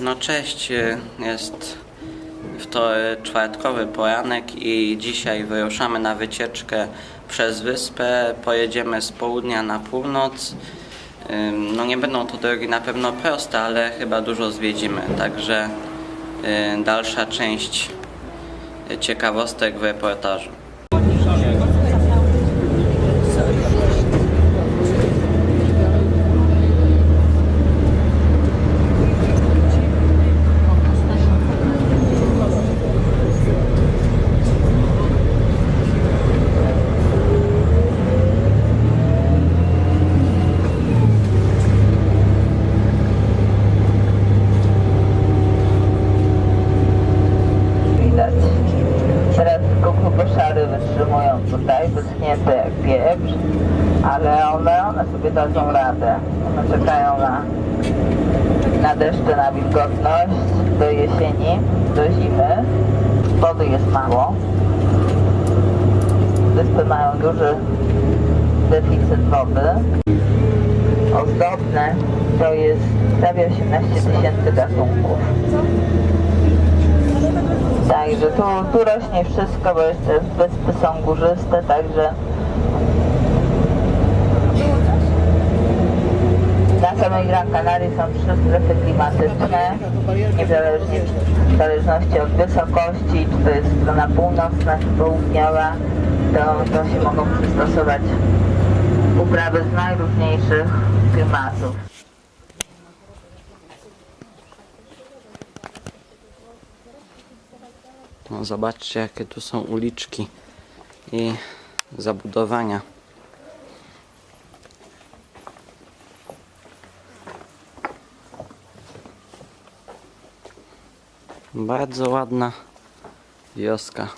No cześć, y, jest wtorek, czwartkowy poranek i dzisiaj wyruszamy na wycieczkę przez wyspę. Pojedziemy z południa na północ. No nie będą to drogi na pewno proste, ale chyba dużo zwiedzimy, także y, dalsza część ciekawostek w reportażu. widać. Teraz tylko koszary wytrzymują tutaj, wyschnięte jak pieprz, ale one, one sobie dadzą radę. One czekają na, na deszcze, na wilgotność do jesieni, do zimy. Wody jest mało. Wyspy mają duży deficyt wody. Ozdobne to jest prawie 18 tysięcy gatunków. Także tu, tu rośnie wszystko, bo jeszcze wyspy są górzyste, także na samej Gran Canaria są trzy strefy klimatyczne, niezależnie w zależności od wysokości, czy to jest strona północna, czy południowa, to, to się mogą przystosować uprawy z najróżniejszych klimatów. No, zobaczcie, jakie tu są uliczki i zabudowania. Bardzo ładna wioska.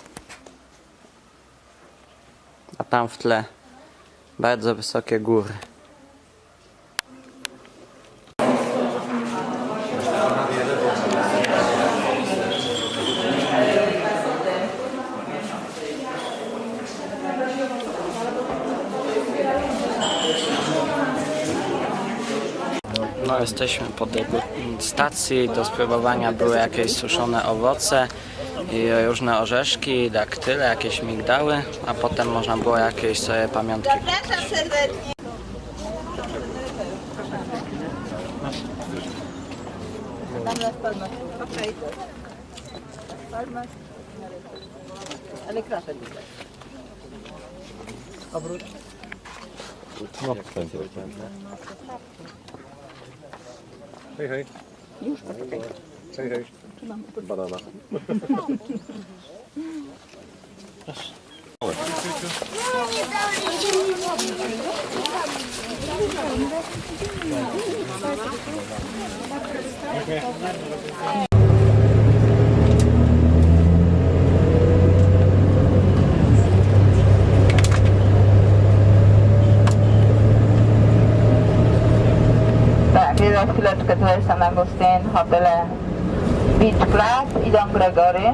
A tam w tle bardzo wysokie góry. No, jesteśmy po degustacji. Do spróbowania były jakieś suszone owoce i różne orzeszki, daktyle, jakieś migdały, a potem można było jakieś sobie pamiątki. Palmas. Ale widać. Obrót. Hej, hej. Już, poczekaj. Hej, hej. Banana. Tak, tutaj San Agustin, hotele Beach Club i Don Gregory.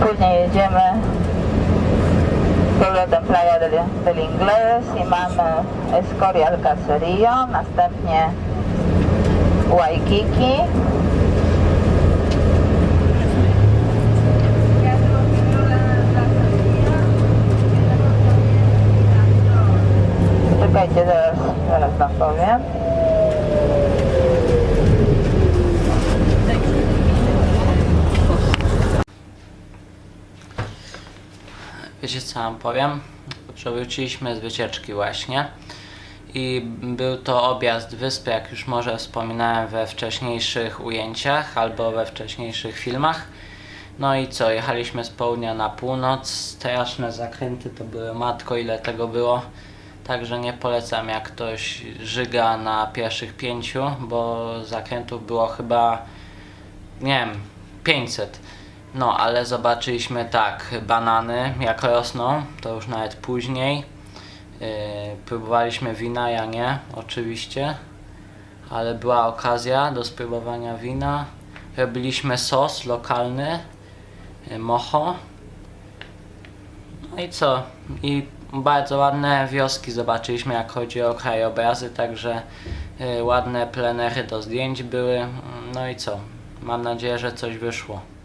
Później jedziemy z powrotem Playa del, del Ingles i mamy Escorial Caserio, następnie Waikiki. Czekajcie, zaraz, zaraz wam powiem. Wiecie co wam powiem? Że wróciliśmy z wycieczki właśnie i był to objazd wyspy, jak już może wspominałem we wcześniejszych ujęciach albo we wcześniejszych filmach. No i co, jechaliśmy z południa na północ, straszne zakręty to były, matko ile tego było. Także nie polecam jak ktoś żyga na pierwszych pięciu, bo zakrętów było chyba nie wiem, 500. No, ale zobaczyliśmy tak, banany jak rosną, to już nawet później. Yy, próbowaliśmy wina, ja nie, oczywiście, ale była okazja do spróbowania wina. Robiliśmy sos lokalny, yy, mocho. No i co? I bardzo ładne wioski zobaczyliśmy, jak chodzi o krajobrazy, także y, ładne plenery do zdjęć były. No i co? Mam nadzieję, że coś wyszło.